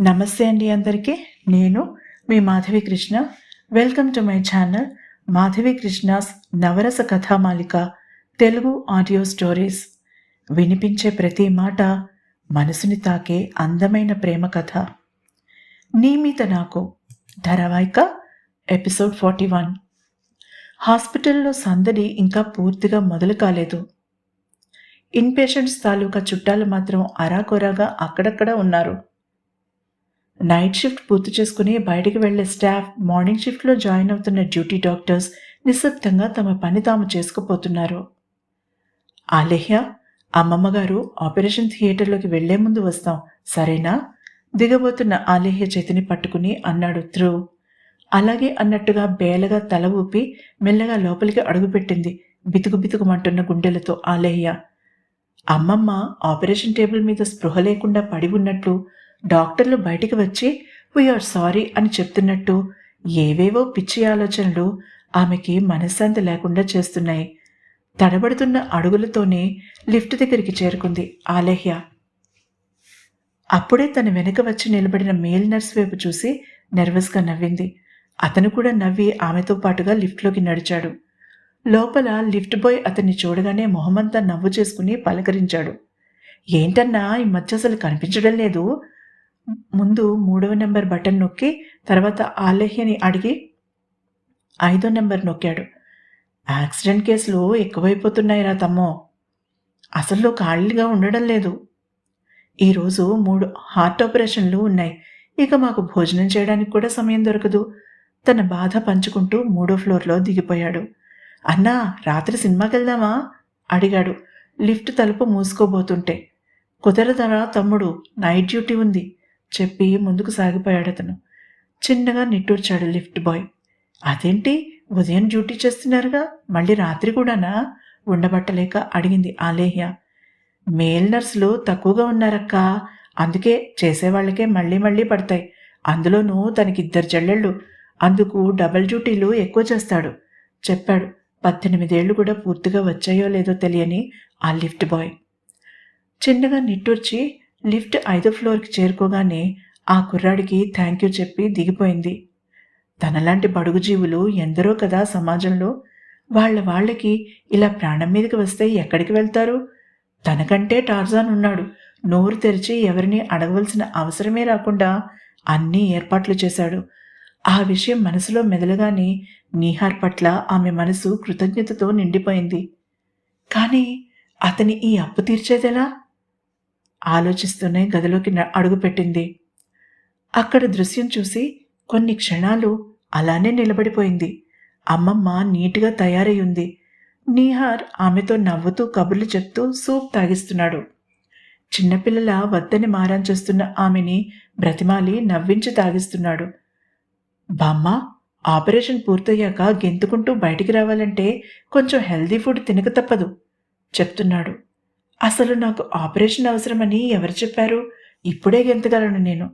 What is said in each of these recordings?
నమస్తే అండి అందరికీ. నేను మీ Madhavi Krishna. Welcome to my channel Madhavi Krishna's Navarasa Kathamalika Telugu audio stories. వినిపించే ప్రతి మాట మనసుని తాకే అందమైన ప్రేమ కథ. నీ మీద నాకు ధారావాహిక ఎపిసోడ్ ఫార్టీ వన్. హాస్పిటల్లో సందడి ఇంకా పూర్తిగా మొదలు కాలేదు. ఇన్పేషెంట్స్ తాలూకా చుట్టాలు మాత్రం అరాకొరాగా అక్కడక్కడ ఉన్నారు. నైట్ షిఫ్ట్ పూర్తి చేసుకుని బయటికి వెళ్ళే స్టాఫ్ మార్నింగ్ షిఫ్ట్లో జాయిన్ అవుతున్న డ్యూటీ డాక్టర్స్ నిశ్శబ్దంగా తమ పని తాము చేసుకుపోతున్నారు. ఆలేహ్య అమ్మమ్మ గారు ఆపరేషన్ థియేటర్లోకి వెళ్ళే ముందు వస్తాం సరేనా? దిగబోతున్న ఆలేహ్య చేతిని పట్టుకుని అన్నాడు ధ్రువ్. అలాగే అన్నట్టుగా బేలగా తల ఊపి మెల్లగా లోపలికి అడుగుపెట్టింది బితుకు బితుకుమంటున్న గుండెలతో ఆలేహ్య. అమ్మమ్మ ఆపరేషన్ టేబుల్ మీద స్పృహ లేకుండా పడి ఉన్నట్లు డాక్టర్లు బయటికి వచ్చి వీఆర్ సారీ అని చెప్తున్నట్టు ఏవేవో పిచ్చి ఆలోచనలు ఆమెకి మనశ్శాంతి లేకుండా చేస్తున్నాయి. తడబడుతున్న అడుగులతోనే లిఫ్ట్ దగ్గరికి చేరుకుంది ఆలేహ్య. అప్పుడే తన వెనుక వచ్చి నిలబడిన మేల్ నర్స్ వైపు చూసి నర్వస్గా నవ్వింది. అతను కూడా నవ్వి ఆమెతో పాటుగా లిఫ్ట్లోకి నడిచాడు. లోపల లిఫ్ట్ బాయ్ అతన్ని చూడగానే మొహమంతా నవ్వు చేసుకుని పలకరించాడు. ఏంటన్నా ఈ మధ్య అసలు కనిపించడం లేదు. ముందు మూడవ నెంబర్ బటన్ నొక్కి తర్వాత ఆలహ్యని అడిగి ఐదో నెంబర్ నొక్కాడు. యాక్సిడెంట్ కేసులు ఎక్కువైపోతున్నాయిరా తమ్మో. అసలు ఖాళీగా ఉండడం లేదు. ఈరోజు మూడు హార్ట్ ఆపరేషన్లు ఉన్నాయి. ఇక మాకు భోజనం చేయడానికి కూడా సమయం దొరకదు. తన బాధ పంచుకుంటూ మూడో ఫ్లోర్లో దిగిపోయాడు. అన్నా రాత్రి సినిమాకి వెళ్దామా? అడిగాడు. లిఫ్ట్ తలుపు మూసుకోబోతుంటే. కుదరదరా తమ్ముడు నైట్ డ్యూటీ ఉంది. చెప్పి ముందుకు సాగిపోయాడు అతను. చిన్నగా నిట్టూర్చాడు లిఫ్ట్ బాయ్. అదేంటి? ఉదయం డ్యూటీ చేస్తున్నారుగా? మళ్ళీ రాత్రి కూడానా? ఉండబట్టలేక అడిగింది ఆలేహ్య. మేల్ నర్సులు తక్కువగా ఉన్నారక్క. అందుకే చేసేవాళ్ళకే మళ్ళీ మళ్ళీ పడతాయి. అందులోనూ తనకిద్దరు చెల్లెళ్ళు. అందుకు డబల్ డ్యూటీలు ఎక్కువ చేస్తాడు చెప్పాడు. పద్దెనిమిదేళ్ళు కూడా పూర్తిగా వచ్చాయో లేదో తెలియని ఆ లిఫ్ట్ బాయ్. చిన్నగా నిట్టూర్చి లిఫ్ట్ ఐదో ఫ్లోర్కి చేరుకోగానే ఆ కుర్రాడికి థ్యాంక్ యూ చెప్పి దిగిపోయింది. తనలాంటి బడుగు జీవులు ఎందరో కదా సమాజంలో. వాళ్ళ వాళ్ళకి ఇలా ప్రాణం మీదకి వస్తే ఎక్కడికి వెళ్తారు? తనకంటే టార్జాన్ ఉన్నాడు. నోరు తెరిచి ఎవరిని అడగవలసిన అవసరమే రాకుండా అన్నీ ఏర్పాట్లు చేశాడు. ఆ విషయం మనసులో మెదలగానే నీహార్ పట్ల ఆమె మనసు కృతజ్ఞతతో నిండిపోయింది. కానీ అతని ఈ అప్పు తీర్చేదెలా? ఆలోచిస్తూనే గదిలోకి అడుగుపెట్టింది. అక్కడ దృశ్యం చూసి కొన్ని క్షణాలు అలానే నిలబడిపోయింది. అమ్మమ్మ నీట్గా తయారై ఉంది నీహార్ ఆమెతో నవ్వుతూ కబుర్లు చెప్తూ సూప్ తాగిస్తున్నాడు. చిన్నపిల్లల వద్దని మారం చేస్తున్న ఆమెని బ్రతిమాలి నవ్వించి తాగిస్తున్నాడు. బామ్మ ఆపరేషన్ పూర్తయ్యాక గెంతుకుంటూ బయటికి రావాలంటే కొంచెం హెల్దీ ఫుడ్ తినక తప్పదు చెప్తున్నాడు. అసలు నాకు ఆపరేషన్ అవసరమని ఎవరు చెప్పారు? ఇప్పుడే గెంతగలను నేను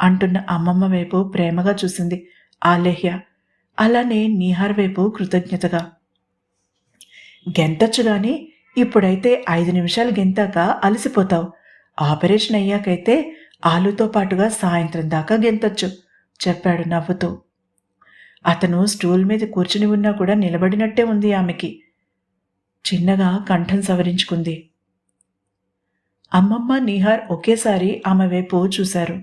అంటున్న అమ్మమ్మ వైపు ప్రేమగా చూసింది ఆలేహ్య. అలానే నీహార్ వైపు కృతజ్ఞతగా. గెంతచ్చు గాని ఇప్పుడైతే ఐదు నిమిషాలు గెంతాక అలసిపోతావు. ఆపరేషన్ అయ్యాకైతే ఆలుతో పాటుగా సాయంత్రం దాకా గెంతచ్చు చెప్పాడు నవ్వుతూ. అతను స్టూల్ మీద కూర్చుని ఉన్నా కూడా నిలబడినట్టే ఉంది ఆమెకి. చిన్నగా కంఠం సవరించుకుంది. అమ్మమ్మ నిహార్ ఒకేసారి ఆమె వైపు చూశారు.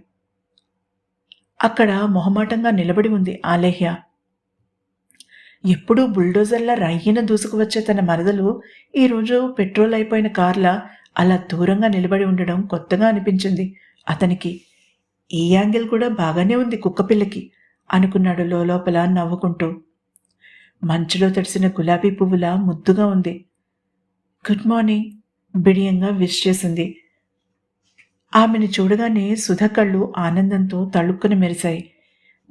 అక్కడ మొహమాటంగా నిలబడి ఉంది ఆలేహ్య. ఎప్పుడూ బుల్డోజర్లా రయ్యిన దూసుకువచ్చే తన మరదలు ఈరోజు పెట్రోల్ అయిపోయిన కార్లా అలా దూరంగా నిలబడి ఉండడం కొత్తగా అనిపించింది. అతనికి ఈ యాంగిల్ కూడా బాగానే ఉంది కుక్కపిల్లకి అనుకున్నాడు లోపల నవ్వుకుంటూ. మంచులో తడిసిన గులాబీ పువ్వులా ముద్దుగా ఉంది. గుడ్ మార్నింగ్ బిడియంగా విష్ చేసింది. ఆమెను చూడగానే సుధ కళ్ళు ఆనందంతో తళుక్కున మెరిశాయి.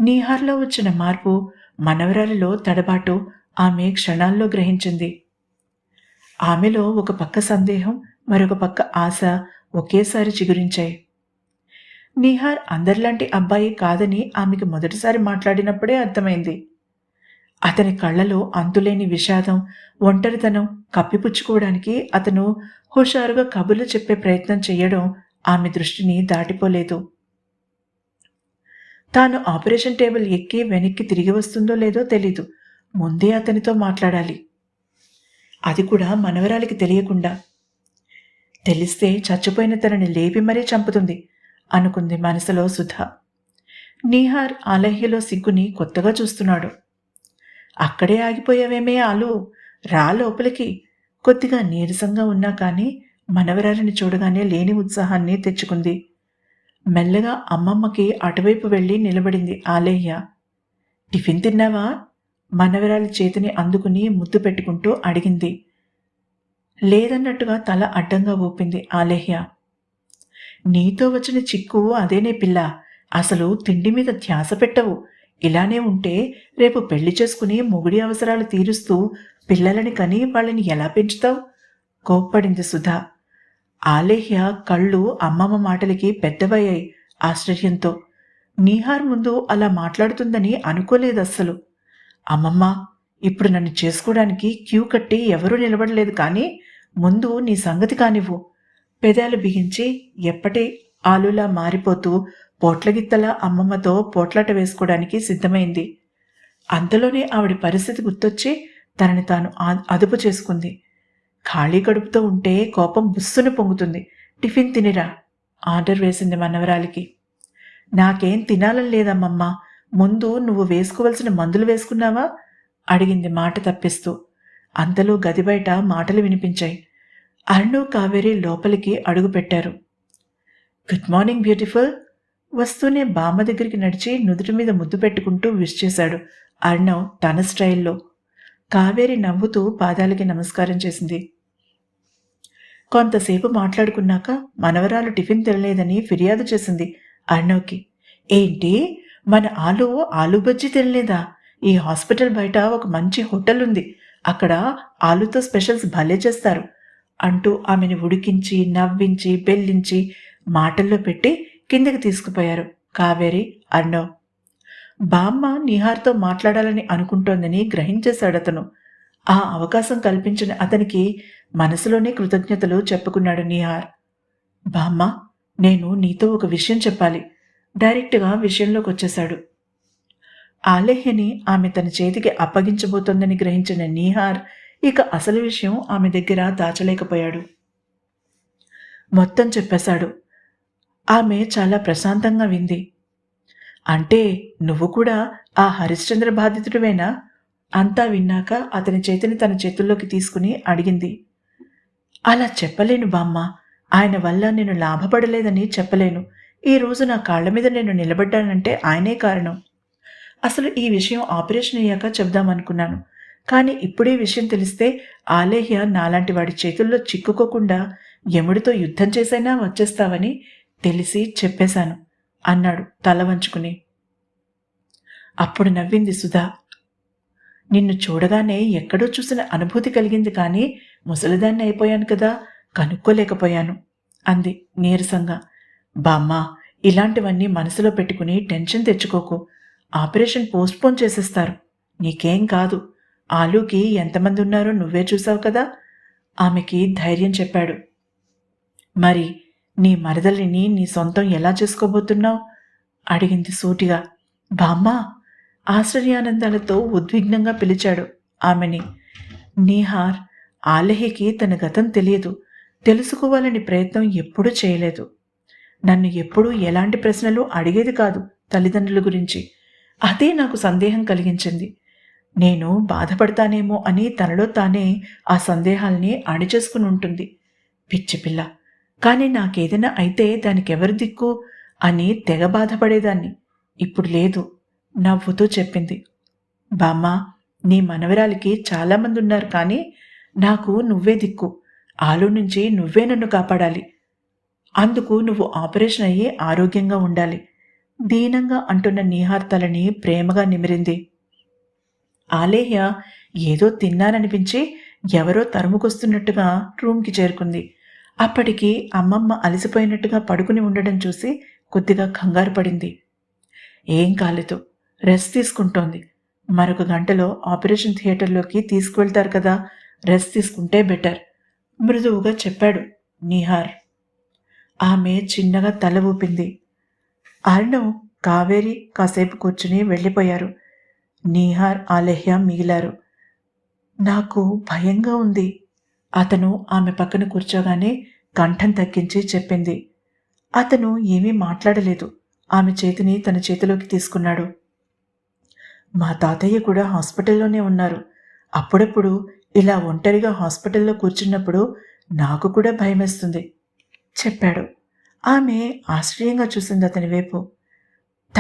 నీహార్లో వచ్చిన మార్పు మనవరాలిలో తడబాటు ఆమె క్షణాల్లో గ్రహించింది. ఆమెలో ఒక పక్క సందేహం మరొక పక్క ఆశ ఒకేసారి చిగురించాయి. నీహార్ అందరిలాంటి అబ్బాయి కాదని ఆమెకు మొదటిసారి మాట్లాడినప్పుడే అర్థమైంది. అతని కళ్ళలో అంతులేని విషాదం ఒంటరితనం కప్పిపుచ్చుకోవడానికి అతను హుషారుగా కబుర్లు చెప్పే ప్రయత్నం చేయడం ఆమె దృష్టిని దాటిపోలేదు. తాను ఆపరేషన్ టేబుల్ ఎక్కి వెనక్కి తిరిగి వస్తుందో లేదో తెలీదు. ముందే అతనితో మాట్లాడాలి. అది కూడా మనవరాలికి తెలియకుండా. తెలిస్తే చచ్చిపోయిన తనని లేపి మరీ చంపుతుంది అనుకుంది మనసులో సుధ. నీహార్ ఆలహ్యలో సిగ్గుని కొత్తగా చూస్తున్నాడు. అక్కడే ఆగిపోయావేమే ఆలు? రా లోపలికి. కొద్దిగా నీరసంగా ఉన్నా కానీ మనవరారిని చూడగానే లేని ఉత్సాహాన్ని తెచ్చుకుంది. మెల్లగా అమ్మమ్మకి అటువైపు వెళ్ళి నిలబడింది ఆలయ్య. టిఫిన్ తిన్నావా? మనవరాలి చేతిని అందుకుని ముద్దు పెట్టుకుంటూ అడిగింది. లేదన్నట్టుగా తల అడ్డంగా ఊపింది ఆలేహ్య నీతో వచ్చిన చిక్కు అదేనే పిల్ల. అసలు తిండి మీద ధ్యాస పెట్టవు. ఇలానే ఉంటే రేపు పెళ్ళి చేసుకుని మొగుడి అవసరాలు తీరుస్తూ పిల్లలని కని వాళ్ళని ఎలా పెంచుతావు? కోప్పడింది సుధా. ఆలేహ్య కళ్ళు అమ్మమ్మ మాటలకి పెద్దవయ్యాయి ఆశ్చర్యంతో. నీహార్ ముందు అలా మాట్లాడుతుందని అనుకోలేదు అస్సలు అమ్మమ్మ ఇప్పుడు నన్ను చేసుకోవడానికి క్యూ కట్టి ఎవరూ నిలబడలేదు కానీ ముందు నీ సంగతి కానివ్వు. పెదాలు బిగించి ఎప్పటి ఆలులా మారిపోతూ పోట్లగిత్తల అమ్మమ్మతో పోట్లాట వేసుకోవడానికి సిద్ధమైంది. అంతలోనే ఆవిడ పరిస్థితి గుర్తొచ్చి తనని తాను అదుపు చేసుకుంది. ఖాళీ కడుపుతో ఉంటే కోపం బుస్సును పొంగుతుంది. టిఫిన్ తినిరా ఆర్డర్ వేసింది మనవరాలికి. నాకేం తినాలని లేదమ్మమ్మ ముందు నువ్వు వేసుకోవలసిన మందులు వేసుకున్నావా? అడిగింది మాట తప్పిస్తూ. అంతలో గది బయట మాటలు వినిపించాయి. అరుణు కావేరి లోపలికి అడుగుపెట్టారు గుడ్ మార్నింగ్ బ్యూటిఫుల్. వస్తూనే బామ్మ దగ్గరికి నడిచి నుదుటి మీద ముద్దు పెట్టుకుంటూ విష్ చేశాడు అర్ణవ్ తన స్టైల్లో. కావేరి నవ్వుతూ పాదాలకి నమస్కారం చేసింది. కొంతసేపు మాట్లాడుకున్నాక మనవరాలు టిఫిన్ తినలేదని ఫిర్యాదు చేసింది అర్ణవ్కి. ఏంటి? మన ఆలు ఆలు బజ్జీ తినలేదా? ఈ హాస్పిటల్ బయట ఒక మంచి హోటల్ ఉంది. అక్కడ ఆలుతో స్పెషల్స్ భలే చేస్తారు అంటూ ఆమెను ఉడికించి నవ్వించి బెల్లించి మాటల్లో పెట్టి కిందకి తీసుకుపోయారు కావేరి అర్ణవ్. బామ్మ నిహార్తో మాట్లాడాలని అనుకుంటోందని గ్రహించేశాడు అతను ఆ అవకాశం కల్పించిన అతనికి మనసులోనే కృతజ్ఞతలు చెప్పుకున్నాడు నిహార్. బామ్మ నేను నీతో ఒక విషయం చెప్పాలి. డైరెక్ట్గా విషయంలోకి వచ్చేశాడు. ఆలేహ్యని ఆమె తన చేతికి అప్పగించబోతోందని గ్రహించిన నీహార్ ఇక అసలు విషయం ఆమె దగ్గర దాచలేకపోయాడు. మొత్తం చెప్పేశాడు. ఆమె చాలా ప్రశాంతంగా వింది. అంటే నువ్వు కూడా ఆ హరిశ్చంద్ర బాధితుడివేనా? అంతా విన్నాక అతని చేతిని తన చేతుల్లోకి తీసుకుని అడిగింది. అలా చెప్పలేను బామ్మ. ఆయన వల్ల నేను లాభపడలేదని చెప్పలేను. ఈ రోజు నా కాళ్ళ మీద నేను నిలబడ్డానంటే ఆయనే కారణం. అసలు ఈ విషయం ఆపరేషన్ అయ్యాక చెప్దామనుకున్నాను కానీ ఇప్పుడే విషయం తెలిస్తే ఆలేహ్య నాలాంటి వాడి చేతుల్లో చిక్కుకోకుండా యముడితో యుద్ధం చేసైనా వచ్చేస్తావని తెలిసి చెప్పేశాను అన్నాడు తల వంచుకుని. అప్పుడు నవ్వింది సుధా. నిన్ను చూడగానే ఎక్కడో చూసిన అనుభూతి కలిగింది కానీ ముసలిదాన్ని అయిపోయాను కదా కనుక్కోలేకపోయాను అంది నీరసంగా. బామ్మ ఇలాంటివన్నీ మనసులో పెట్టుకుని టెన్షన్ తెచ్చుకోకు. ఆపరేషన్ పోస్ట్పోన్ చేసేస్తారు. నీకేం కాదు. ఆలూకి ఎంతమంది ఉన్నారో నువ్వే చూసావు కదా? ఆమెకి ధైర్యం చెప్పాడు. మరి నీ మరదలిని నీ సొంతం ఎలా చేసుకోబోతున్నావు? అడిగింది సూటిగా. బామ్మ ఆశ్చర్యానందాలతో ఉద్విగ్నంగా పిలిచాడు ఆమెని. నీహార్ ఆలహికి తన గతం తెలియదు. తెలుసుకోవాలని ప్రయత్నం ఎప్పుడూ చేయలేదు. నన్ను ఎప్పుడూ ఎలాంటి ప్రశ్నలు అడిగేది కాదు తల్లిదండ్రుల గురించి. అదే నాకు సందేహం కలిగించింది. నేను బాధపడతానేమో అని తనలో తానే ఆ సందేహాల్ని అణిచేసుకుని ఉంటుంది. పిచ్చి పిల్ల కానీ నాకేదైనా అయితే దానికెవరు దిక్కు అని తెగ బాధపడేదాన్ని. ఇప్పుడు లేదు. నవ్వుతూ చెప్పింది. బామ్మ నీ మనవరాలికి చాలామంది ఉన్నారు కానీ నాకు నువ్వే దిక్కు. ఆలు నుంచి నువ్వే నన్ను కాపాడాలి. అందుకు నువ్వు ఆపరేషన్ అయ్యి ఆరోగ్యంగా ఉండాలి. దీనంగా అంటున్న నీహార్తలని ప్రేమగా నిమిరింది. ఆలేహ్య ఏదో తిన్నాననిపించి ఎవరో తరుముకొస్తున్నట్టుగా రూమ్కి చేరుకుంది. అప్పటికి అమ్మమ్మ అలసిపోయినట్టుగా పడుకుని ఉండడం చూసి కొద్దిగా కంగారు పడింది. ఏం కాలేదు. రెస్ట్ తీసుకుంటోంది. మరొక గంటలో ఆపరేషన్ థియేటర్లోకి తీసుకువెళ్తారు కదా రెస్ట్ తీసుకుంటే బెటర్ మృదువుగా చెప్పాడు నిహార్. ఆమె చిన్నగా తల ఊపింది. అర్ణవ్ కావేరి కాసేపు కూర్చుని వెళ్ళిపోయారు. నీహార్ ఆలహ్య మిగిలారు. నాకు భయంగా ఉంది. అతను ఆమె పక్కన కూర్చోగానే కంఠం తగ్గించి చెప్పింది. అతను ఏమీ మాట్లాడలేదు. ఆమె చేతిని తన చేతిలోకి తీసుకున్నాడు. మా తాతయ్య కూడా హాస్పిటల్లోనే ఉన్నారు. అప్పుడప్పుడు ఇలా ఒంటరిగా హాస్పిటల్లో కూర్చున్నప్పుడు నాకు కూడా భయమేస్తుంది చెప్పాడు. ఆమె ఆశ్చర్యంగా చూసింది అతని వైపు.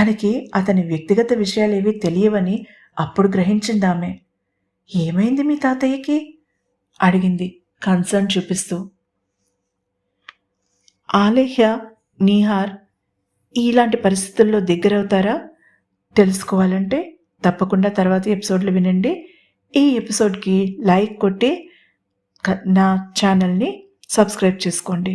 తనకి అతని వ్యక్తిగత విషయాలేవి తెలియవని అప్పుడు గ్రహించింది ఆమె. ఏమైంది మీ తాతయ్యకి? అడిగింది కన్సర్న్ చూపిస్తూ. ఆలేహ్య నీహార్ ఇలాంటి పరిస్థితుల్లో దగ్గరవుతారా? తెలుసుకోవాలంటే తప్పకుండా తర్వాత ఎపిసోడ్లు వినండి. ఈ ఎపిసోడ్కి లైక్ కొట్టి నా ఛానల్ని సబ్స్క్రైబ్ చేసుకోండి.